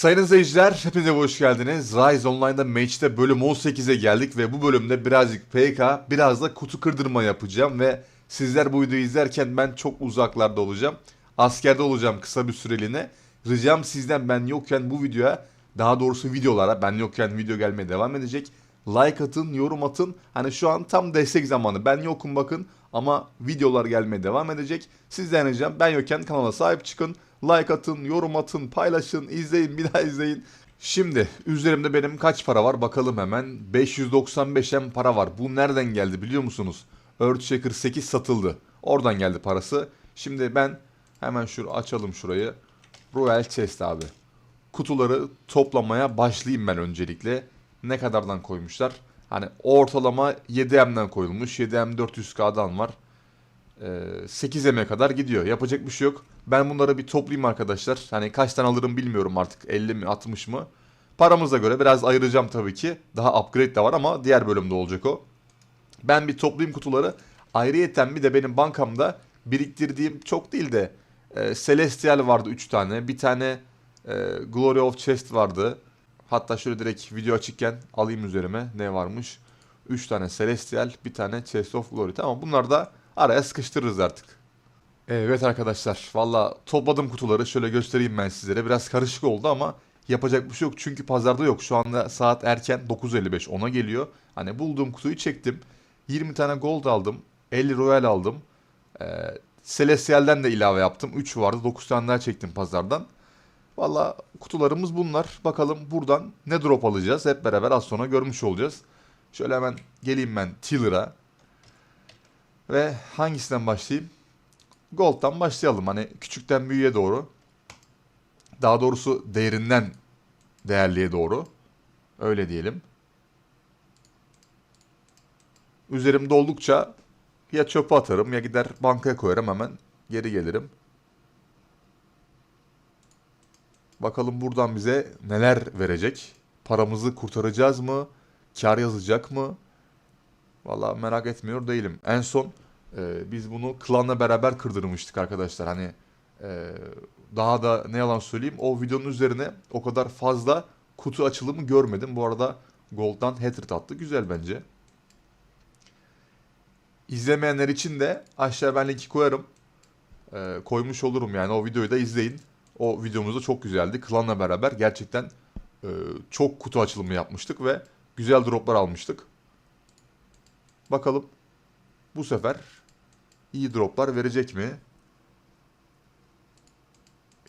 Sayın izleyiciler hepinize hoş geldiniz. Rise Online'da Match'te bölüm 18'e geldik ve bu bölümde birazcık PK, biraz da kutu kırdırma yapacağım ve sizler bu videoyu izlerken ben çok uzaklarda olacağım. Askerde olacağım kısa bir süreliğine. Ricam sizden ben yokken bu videoya, daha doğrusu videolara ben yokken video gelmeye devam edecek. Like atın, yorum atın. Hani şu an tam destek zamanı. Ben yokum bakın ama videolar gelmeye devam edecek. Sizden ricam ben yokken kanala sahip çıkın. Like atın, yorum atın, paylaşın, izleyin, bir daha izleyin. Şimdi üzerimde benim kaç para var bakalım hemen. 595M para var. Bu nereden geldi biliyor musunuz? Earthshaker 8 satıldı. Oradan geldi parası. Şimdi ben hemen şunu açalım şurayı. Royal Chest abi. Kutuları toplamaya başlayayım ben öncelikle. Ne kadardan koymuşlar? Hani ortalama 7M'den koyulmuş. 7M 400K'dan var. Ee, 8M'e kadar gidiyor. Yapacak bir şey yok. Ben bunları bir toplayayım arkadaşlar. Hani kaç tane alırım bilmiyorum artık. 50 mi 60 mı? Paramıza göre biraz ayıracağım tabii ki. Daha upgrade de var ama diğer bölümde olacak o. Ben bir toplayayım kutuları. Ayrıyeten bir de benim bankamda biriktirdiğim çok değil de e, Celestial vardı 3 tane. Bir tane e, Glory of Chest vardı. Hatta şöyle direkt video açıkken alayım üzerime ne varmış. 3 tane Celestial, bir tane Chest of Glory. Tamam bunlar da araya sıkıştırırız artık. Evet arkadaşlar valla topladım kutuları şöyle göstereyim ben sizlere. Biraz karışık oldu ama yapacak bir şey yok. Çünkü pazarda yok. Şu anda saat erken 9.55 ona geliyor. Hani bulduğum kutuyu çektim. 20 tane gold aldım. 50 royal aldım. Ee, Celestial'den de ilave yaptım. 3 vardı 9 tane daha çektim pazardan. Valla kutularımız bunlar. Bakalım buradan ne drop alacağız. Hep beraber az sonra görmüş olacağız. Şöyle hemen geleyim ben Tiller'a. Ve hangisinden başlayayım? Gold'dan başlayalım. Hani küçükten büyüğe doğru. Daha doğrusu değerinden değerliye doğru. Öyle diyelim. Üzerimde oldukça ya çöpe atarım ya gider bankaya koyarım hemen geri gelirim. Bakalım buradan bize neler verecek? Paramızı kurtaracağız mı? Kar yazacak mı? Valla merak etmiyor değilim. En son e, biz bunu klanla beraber kırdırmıştık arkadaşlar. Hani e, daha da ne yalan söyleyeyim o videonun üzerine o kadar fazla kutu açılımı görmedim. Bu arada Gold'dan hatred attı. Güzel bence. İzlemeyenler için de aşağı ben linki koyarım. E, koymuş olurum yani o videoyu da izleyin. O videomuz da çok güzeldi. Klanla beraber gerçekten e, çok kutu açılımı yapmıştık ve güzel droplar almıştık. Bakalım bu sefer iyi droplar verecek mi?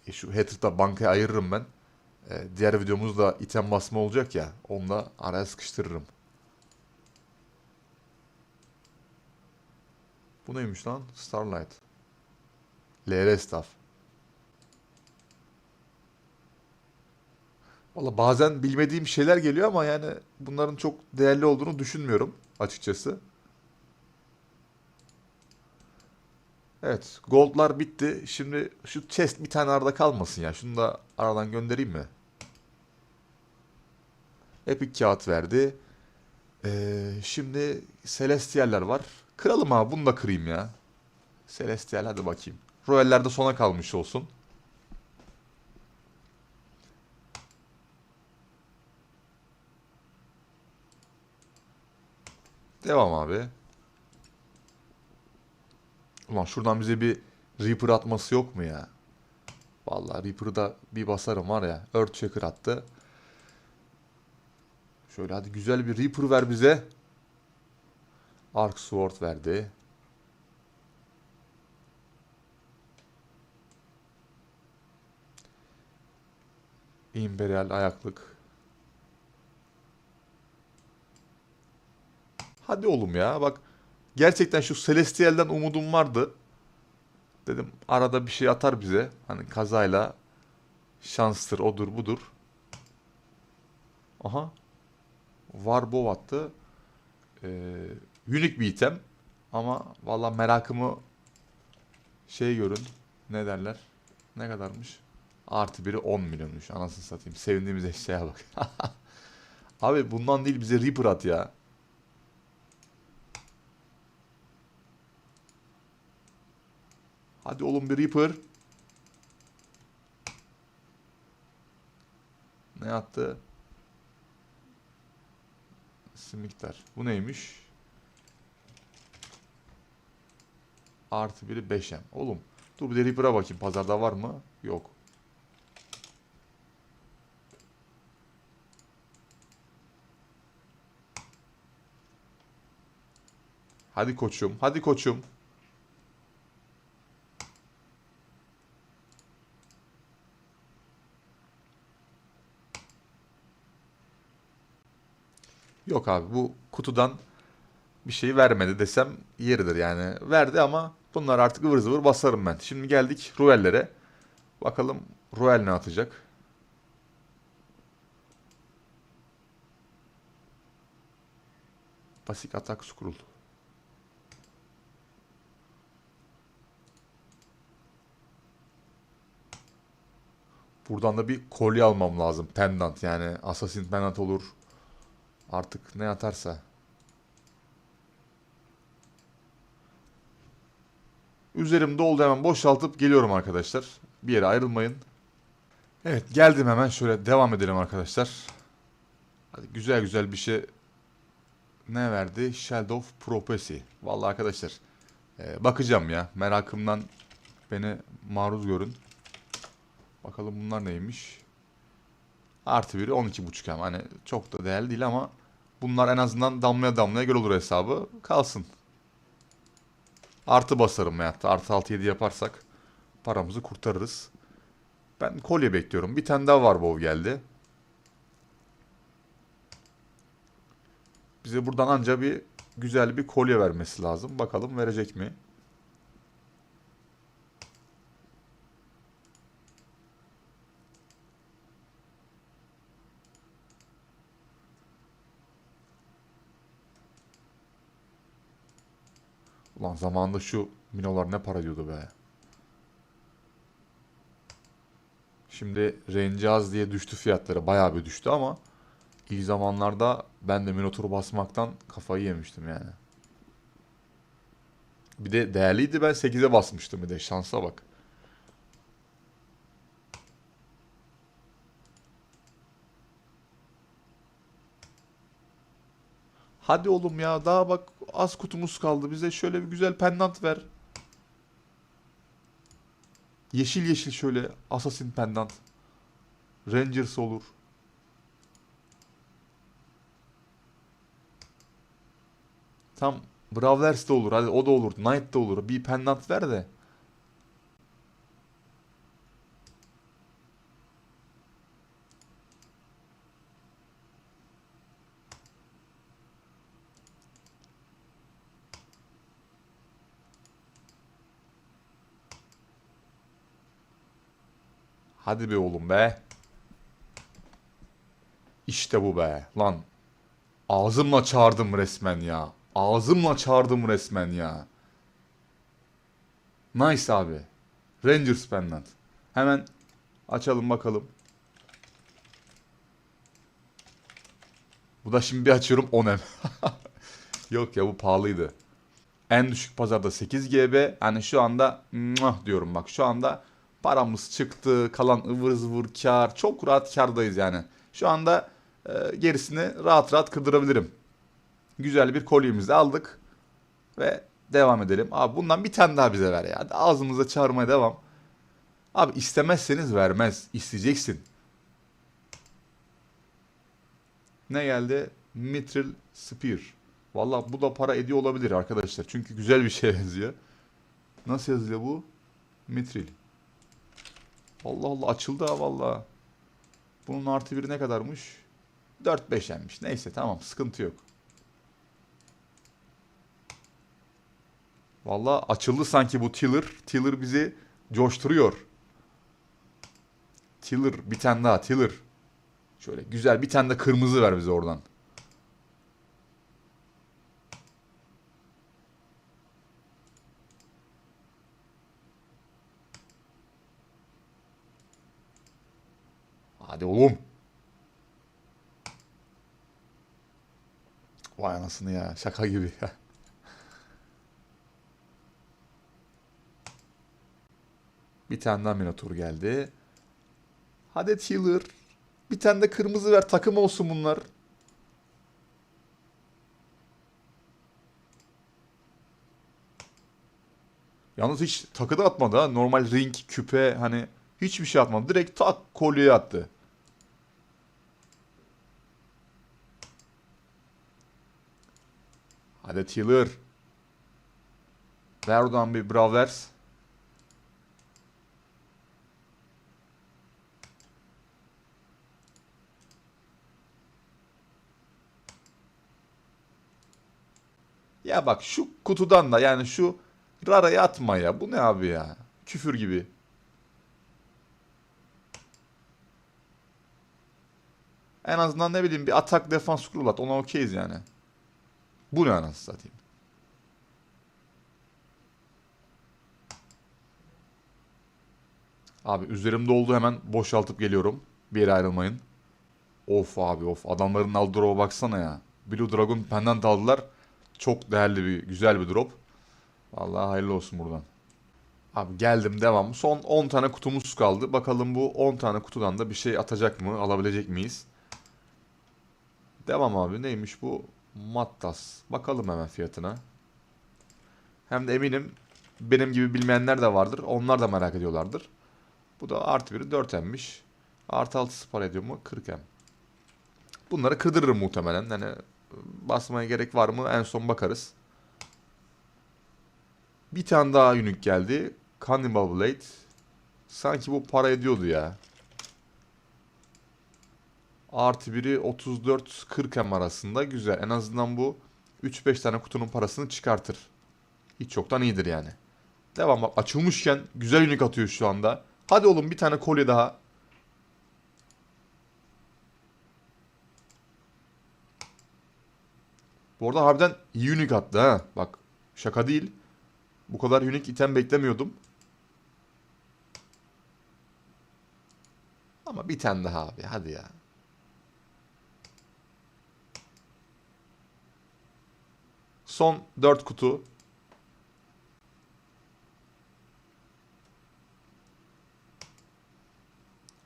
E şu Hatred'a bankaya ayırırım ben. E, diğer videomuzda item basma olacak ya. Onunla araya sıkıştırırım. Bu neymiş lan? Starlight. LR staff. Valla bazen bilmediğim şeyler geliyor ama yani bunların çok değerli olduğunu düşünmüyorum açıkçası. Evet, goldlar bitti. Şimdi şu chest bir tane arada kalmasın ya. Şunu da aradan göndereyim mi? Epic kağıt verdi. Ee, şimdi Celestial'ler var. Kıralım abi, bunu da kırayım ya. Celestial hadi bakayım. Royal'ler de sona kalmış olsun. Devam abi. Ulan şuradan bize bir Reaper atması yok mu ya? Vallahi Reaper'ı da bir basarım var ya. Earthshaker attı. Şöyle hadi güzel bir Reaper ver bize. Arc Sword verdi. Imperial ayaklık. Hadi oğlum ya bak. Gerçekten şu Celestial'den umudum vardı. Dedim arada bir şey atar bize. Hani kazayla şanstır odur budur. Aha. Warbov attı. Ee, unique bir item. Ama valla merakımı şey görün. Ne derler? Ne kadarmış? Artı biri 10 milyonmuş. Anasını satayım. Sevindiğimiz eşyaya bak. Abi bundan değil bize Reaper at ya. Hadi oğlum bir Reaper. Ne attı? Simiktar. Bu neymiş? Artı biri 5M. Oğlum dur bir de Reaper'a bakayım. Pazarda var mı? Yok. Hadi koçum. Hadi koçum. Yok abi bu kutudan bir şey vermedi desem yeridir yani. Verdi ama bunlar artık ıvır zıvır basarım ben. Şimdi geldik Ruel'lere. Bakalım Ruel ne atacak? Basic atak scroll. Buradan da bir kolye almam lazım. Pendant yani Assassin pendant olur. Artık ne atarsa. Üzerimde oldu hemen boşaltıp geliyorum arkadaşlar. Bir yere ayrılmayın. Evet geldim hemen şöyle devam edelim arkadaşlar. Hadi güzel güzel bir şey ne verdi? Shadow of Prophecy. Vallahi arkadaşlar e, bakacağım ya merakımdan beni maruz görün. Bakalım bunlar neymiş? Artı biri 12.5 hem hani çok da değerli değil ama bunlar en azından damlaya damlaya göl olur hesabı kalsın. Artı basarım veyahut da artı 6-7 yaparsak paramızı kurtarırız. Ben kolye bekliyorum. Bir tane daha var WoW geldi. Bize buradan anca bir güzel bir kolye vermesi lazım. Bakalım verecek mi? Ulan zamanında şu minolar ne para diyordu be. Şimdi Rencaz diye düştü fiyatları. Bayağı bir düştü ama ilk zamanlarda ben de Minotaur'u basmaktan kafayı yemiştim yani. Bir de değerliydi ben 8'e basmıştım bir de şansa bak. Hadi oğlum ya daha bak az kutumuz kaldı. Bize şöyle bir güzel pendant ver. Yeşil yeşil şöyle Assassin pendant. Rangers olur. Tam Brawlers de olur. Hadi o da olur. Knight de olur. Bir pendant ver de. Hadi be oğlum be. İşte bu be. Lan. Ağzımla çağırdım resmen ya. Ağzımla çağırdım resmen ya. Nice abi. Rangers pendant. Hemen açalım bakalım. Bu da şimdi bir açıyorum 10 M. Yok ya bu pahalıydı. En düşük pazarda 8 GB. Yani şu anda diyorum bak şu anda paramız çıktı. Kalan ıvır zıvır kar. Çok rahat kardayız yani. Şu anda e, gerisini rahat rahat kırdırabilirim. Güzel bir kolyemizi aldık. Ve devam edelim. Abi bundan bir tane daha bize ver ya. Ağzımıza çağırmaya devam. Abi istemezseniz vermez. İsteyeceksin. Ne geldi? Mithril Spear. Valla bu da para ediyor olabilir arkadaşlar. Çünkü güzel bir şey benziyor. Nasıl yazılıyor bu? Mithril. Allah Allah açıldı ha valla. Bunun artı biri ne kadarmış? 4-5 yenmiş. Neyse tamam sıkıntı yok. Valla açıldı sanki bu Tiller. Tiller bizi coşturuyor. Tiller bir tane daha Tiller. Şöyle güzel bir tane de kırmızı ver bize oradan. Hadi oğlum. Vay anasını ya. Şaka gibi ya. Bir tane daha Minotaur geldi. Hadi Tiller. Bir tane de kırmızı ver takım olsun bunlar. Yalnız hiç takı da atmadı ha. Normal ring, küpe hani hiçbir şey atmadı. Direkt tak kolyeye attı. Hadi Tiller. Ver oradan bir Brawlers. Ya bak şu kutudan da yani şu Rara'yı atma ya. Bu ne abi ya? Küfür gibi. En azından ne bileyim bir atak defans scroll at. Ona okeyiz yani. Bu ne anasını satayım. Abi üzerimde oldu hemen boşaltıp geliyorum. Bir yere ayrılmayın. Of abi of. Adamların aldığı drop'a baksana ya. Blue Dragon pendant aldılar. Çok değerli bir, güzel bir drop. Vallahi hayırlı olsun buradan. Abi geldim devam. Son 10 tane kutumuz kaldı. Bakalım bu 10 tane kutudan da bir şey atacak mı? Alabilecek miyiz? Devam abi. Neymiş bu? Mattas. Bakalım hemen fiyatına. Hem de eminim benim gibi bilmeyenler de vardır. Onlar da merak ediyorlardır. Bu da artı biri 4M'miş. Artı 6 para ediyor mu? 40M. Bunları kırdırırım muhtemelen. Yani basmaya gerek var mı? En son bakarız. Bir tane daha unique geldi. Cannibal Blade. Sanki bu para ediyordu ya. Artı biri 34-40 M arasında. Güzel. En azından bu 3-5 tane kutunun parasını çıkartır. Hiç çoktan iyidir yani. Devam bak. Açılmışken güzel unique atıyor şu anda. Hadi oğlum bir tane kolye daha. Bu arada harbiden iyi unique attı ha. Bak şaka değil. Bu kadar unique item beklemiyordum. Ama bir tane daha abi hadi ya. Son 4 kutu.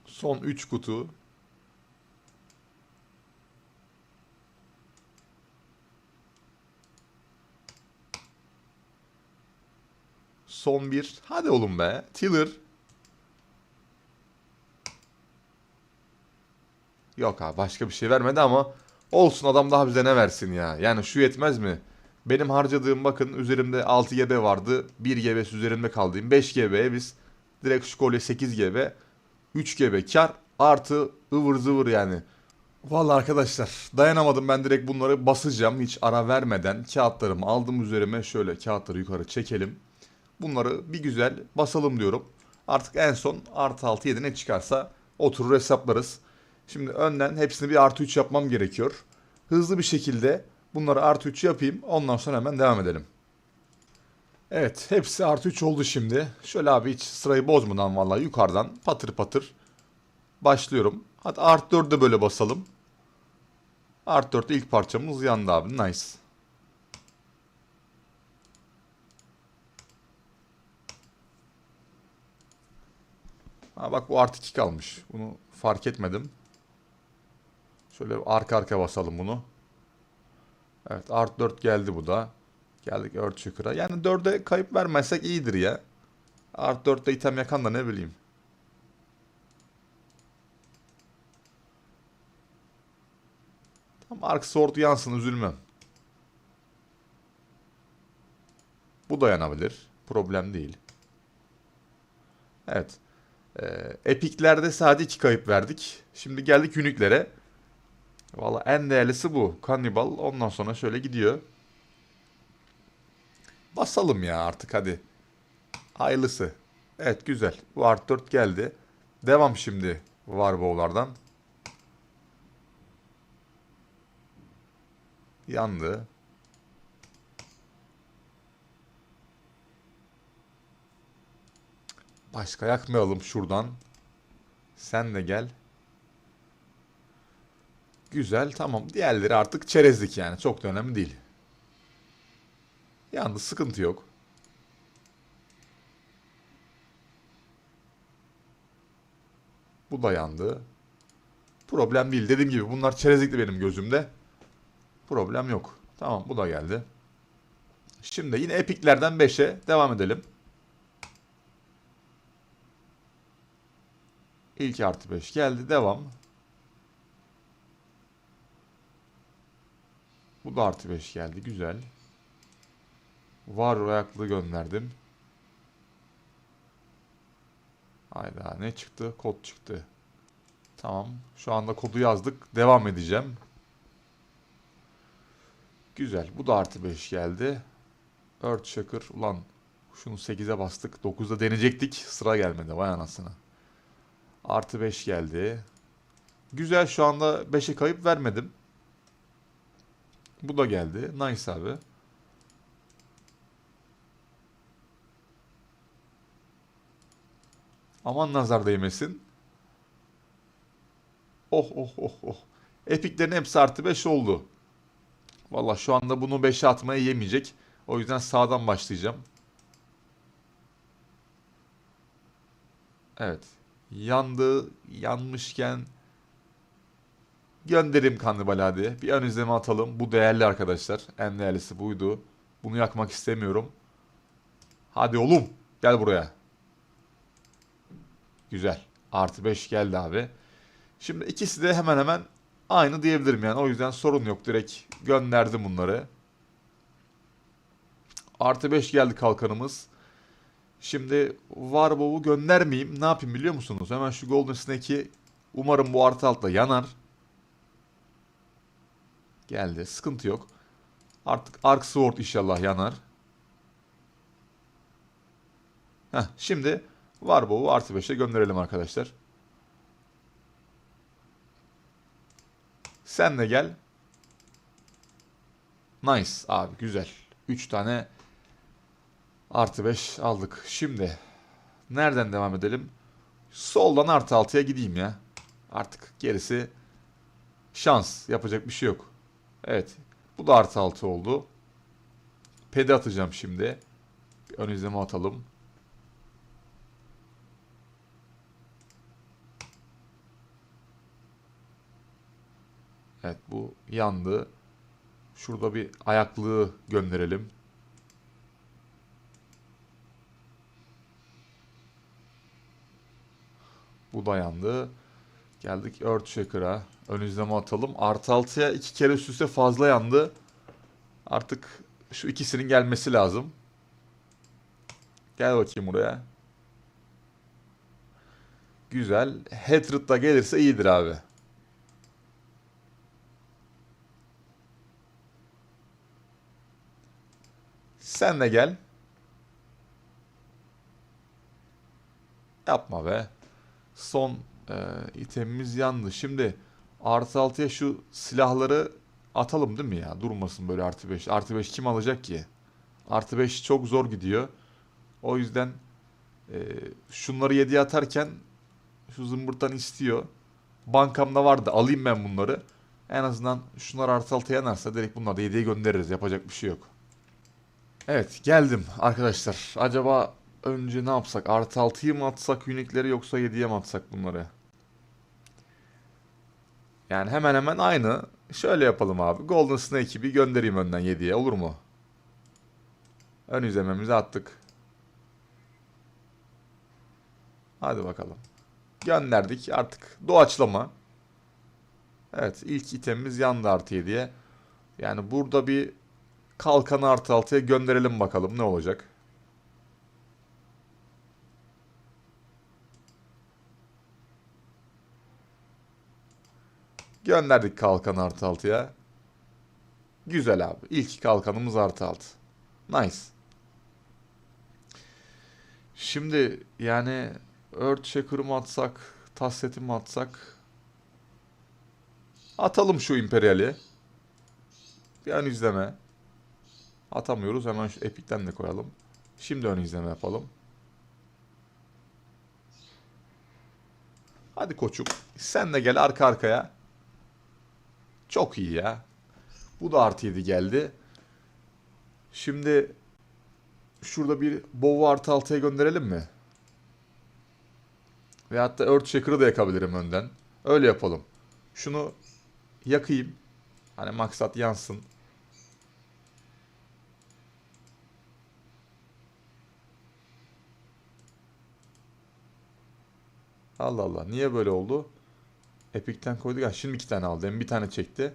Son 3 kutu. Son bir. Hadi oğlum be. Tiller. Yok abi başka bir şey vermedi ama olsun adam daha bize ne versin ya. Yani şu yetmez mi? Benim harcadığım bakın üzerimde 6 GB vardı. 1 GB üzerimde kaldığım 5 GB'ye biz direkt şu kolye 8 GB 3 GB kar artı ıvır zıvır yani. Vallahi arkadaşlar dayanamadım ben direkt bunları basacağım hiç ara vermeden kağıtlarımı aldım üzerime şöyle kağıtları yukarı çekelim. Bunları bir güzel basalım diyorum. Artık en son artı 6 7 ne çıkarsa oturur hesaplarız. Şimdi önden hepsini bir artı 3 yapmam gerekiyor. Hızlı bir şekilde bunları artı 3 yapayım. Ondan sonra hemen devam edelim. Evet hepsi artı 3 oldu şimdi. Şöyle abi hiç sırayı bozmadan vallahi yukarıdan patır patır başlıyorum. Hadi artı 4'ü de böyle basalım. Artı 4'te ilk parçamız yandı abi. Nice. Ha bak bu artı 2 kalmış. Bunu fark etmedim. Şöyle arka arka basalım bunu. Evet art 4 geldi bu da. Geldik Earthshaker'a. Yani 4'e kayıp vermezsek iyidir ya. Art 4'te item yakan da ne bileyim. Tam Ark Sword yansın üzülmem. Bu dayanabilir. Problem değil. Evet. Ee, Epic'lerde sadece 2 kayıp verdik. Şimdi geldik Unique'lere. Valla en değerlisi bu. Cannibal. Ondan sonra şöyle gidiyor. Basalım ya artık hadi. Hayırlısı. Evet güzel. Art 4 geldi. Devam şimdi Warbow'lardan. Yandı. Başka yakmayalım şuradan. Sen de gel. Güzel tamam. Diğerleri artık çerezlik yani. Çok da önemli değil. Yalnız sıkıntı yok. Bu da yandı. Problem değil. Dediğim gibi bunlar çerezlikli benim gözümde. Problem yok. Tamam bu da geldi. Şimdi yine epiklerden 5'e devam edelim. İlk artı 5 geldi. Devam. Bu da artı 5 geldi. Güzel. Var ayaklı gönderdim. Hayda ne çıktı? Kod çıktı. Tamam. Şu anda kodu yazdık. Devam edeceğim. Güzel. Bu da artı 5 geldi. Earthshaker. Ulan şunu 8'e bastık. 9'da deneyecektik. Sıra gelmedi. Vay anasını. Artı 5 geldi. Güzel şu anda 5'e kayıp vermedim. Bu da geldi. Nice abi. Aman nazar değmesin. Oh oh oh oh. Epiklerin hepsi artı 5 oldu. Valla şu anda bunu 5'e atmaya yemeyecek. O yüzden sağdan başlayacağım. Evet. Yandı. Yanmışken gönderim Kannibal hadi. Bir ön izleme atalım. Bu değerli arkadaşlar. En değerlisi buydu. Bunu yakmak istemiyorum. Hadi oğlum. Gel buraya. Güzel. Artı 5 geldi abi. Şimdi ikisi de hemen hemen aynı diyebilirim yani. O yüzden sorun yok. Direkt gönderdim bunları. Artı 5 geldi kalkanımız. Şimdi Warbow'u göndermeyeyim. Ne yapayım biliyor musunuz? Hemen şu Golden Snake'i umarım bu artı altta yanar. Geldi. Sıkıntı yok. Artık Ark Sword inşallah yanar. Heh, şimdi Warbow'u artı 5'e gönderelim arkadaşlar. Sen de gel. Nice abi güzel. 3 tane artı 5 aldık. Şimdi nereden devam edelim? Soldan artı 6'ya gideyim ya. Artık gerisi şans. Yapacak bir şey yok. Evet. Bu da artı 6 oldu. Pedi atacağım şimdi. Bir ön izleme atalım. Evet bu yandı. Şurada bir ayaklığı gönderelim. Bu da yandı. Geldik Earthshaker'a. Ön izleme atalım. Artı 6'ya iki kere üst üste fazla yandı. Artık şu ikisinin gelmesi lazım. Gel bakayım buraya. Güzel. Hatred da gelirse iyidir abi. Sen de gel. Yapma be. Son e, itemimiz yandı. Şimdi artı 6'ya şu silahları atalım değil mi ya? Durmasın böyle artı 5. Artı 5 kim alacak ki? Artı 5 çok zor gidiyor. O yüzden e, şunları 7'ye atarken şu zımbırtan istiyor. Bankamda vardı. Alayım ben bunları. En azından şunlar artı 6'ya yanarsa direkt bunları da 7'ye göndeririz. Yapacak bir şey yok. Evet geldim arkadaşlar. Acaba önce ne yapsak? Artı 6'yı mı atsak unikleri yoksa 7'ye mi atsak bunları? Yani hemen hemen aynı. Şöyle yapalım abi. Golden Snake'i bir göndereyim önden 7'ye olur mu? Ön izlememizi attık. Hadi bakalım. Gönderdik. Artık doğaçlama. Evet ilk itemimiz yandı artı 7'ye. Yani burada bir kalkanı artı 6'ya gönderelim bakalım ne olacak. Gönderdik kalkan artı 6'ya. Güzel abi. İlk kalkanımız artı 6. Nice. Şimdi yani Earthshaker'ı mı atsak, Tasset'i mi atsak? Atalım şu Imperial'i. Bir ön izleme. Atamıyoruz. Hemen şu Epic'ten de koyalım. Şimdi ön izleme yapalım. Hadi koçum. Sen de gel arka arkaya. Çok iyi ya. Bu da artı 7 geldi. Şimdi şurada bir Bow'u artı 6'ya gönderelim mi? Ve hatta Earthshaker'ı da yakabilirim önden. Öyle yapalım. Şunu yakayım. Hani maksat yansın. Allah Allah. Niye böyle oldu? Epic'ten koyduk. Ha, şimdi iki tane aldı. Bir tane çekti.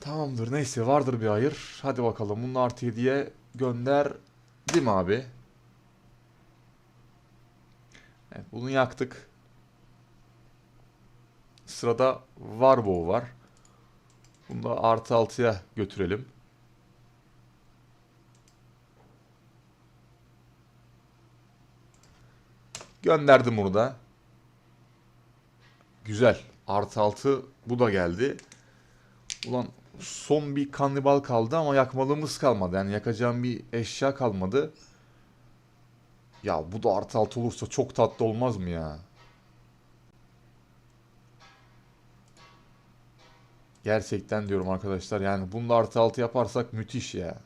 Tamamdır. Neyse vardır bir hayır. Hadi bakalım. Bunu artı 7'ye gönder. Değil mi abi? Evet, bunu yaktık. Sırada Warbow var. Bunu da artı 6'ya götürelim. Gönderdim bunu da. Güzel. Artı 6 bu da geldi. Ulan son bir kannibal kaldı ama yakmalığımız kalmadı. Yani yakacağım bir eşya kalmadı. Ya bu da artı 6 olursa çok tatlı olmaz mı ya? Gerçekten diyorum arkadaşlar yani bunu da artı 6 yaparsak müthiş ya.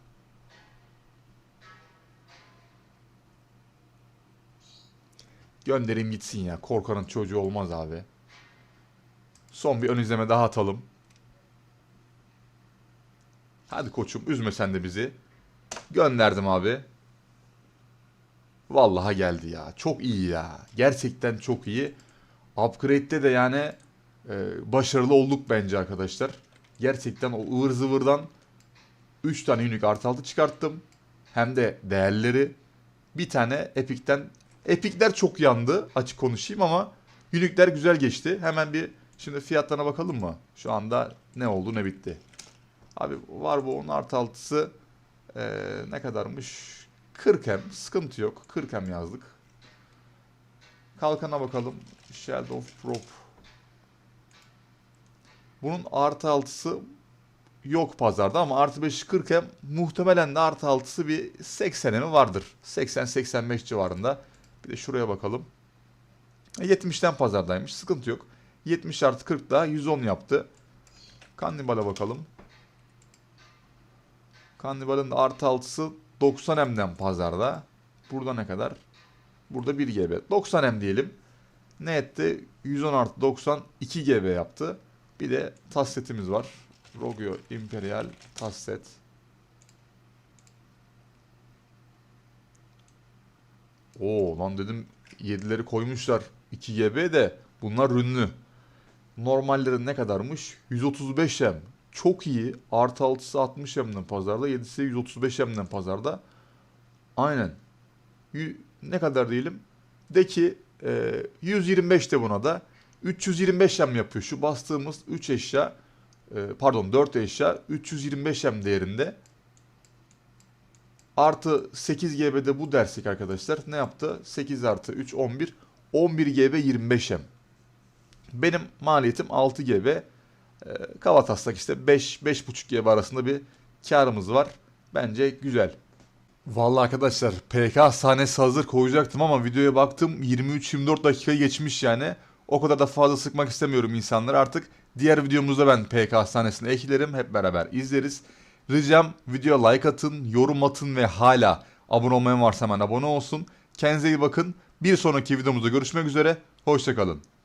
Göndereyim gitsin ya. Korkanın çocuğu olmaz abi. Son bir ön izleme daha atalım. Hadi koçum üzme sen de bizi. Gönderdim abi. Vallahi geldi ya. Çok iyi ya. Gerçekten çok iyi. Upgrade'de de yani e, başarılı olduk bence arkadaşlar. Gerçekten o ıvır zıvırdan 3 tane unique artı altı çıkarttım. Hem de değerleri. Bir tane Epic'ten. Epic'ler çok yandı açık konuşayım ama unique'ler güzel geçti. Hemen bir şimdi fiyatlarına bakalım mı? Şu anda ne oldu ne bitti. Abi var bu onun artı altısı e, ne kadarmış? 40 hem sıkıntı yok. 40 hem yazdık. Kalkana bakalım. Shield of Prop. Bunun artı altısı yok pazarda ama artı 5 40 hem muhtemelen de artı altısı bir 80'e mi vardır. 80-85 civarında. Bir de şuraya bakalım. E, 70'ten pazardaymış. Sıkıntı yok. 70 artı 40 daha 110 yaptı. Kannibal'a bakalım. Kannibal'ın da artı altısı 90 M'den pazarda. Burada ne kadar? Burada 1 GB. 90 M diyelim. Ne etti? 110 artı 90 2 GB yaptı. Bir de tas setimiz var. Rogio Imperial tas set. Oo lan dedim 7'leri koymuşlar 2 GB de bunlar ürünlü. Normalleri ne kadarmış? 135 M. Çok iyi. Artı 6'sı 60 M'den pazarda. 7'si 135 M'den pazarda. Aynen. Ne kadar diyelim? De ki e, 125 de buna da. 325 M yapıyor. Şu bastığımız 3 eşya e, pardon 4 eşya 325 M değerinde. Artı 8 GB'de bu dersek arkadaşlar ne yaptı? 8 artı 3 11. 11 GB 25 M. Benim maliyetim 6 GB. E, Kavatas'tak işte 5 5.5 GB arasında bir karımız var. Bence güzel. Vallahi arkadaşlar PK sahnesi hazır koyacaktım ama videoya baktım 23-24 dakikayı geçmiş yani. O kadar da fazla sıkmak istemiyorum insanları artık. Diğer videomuzda ben PK sahnesini eklerim hep beraber izleriz. Ricam videoya like atın, yorum atın ve hala abone olmayan varsa hemen abone olsun. Kendinize iyi bakın. Bir sonraki videomuzda görüşmek üzere. Hoşçakalın.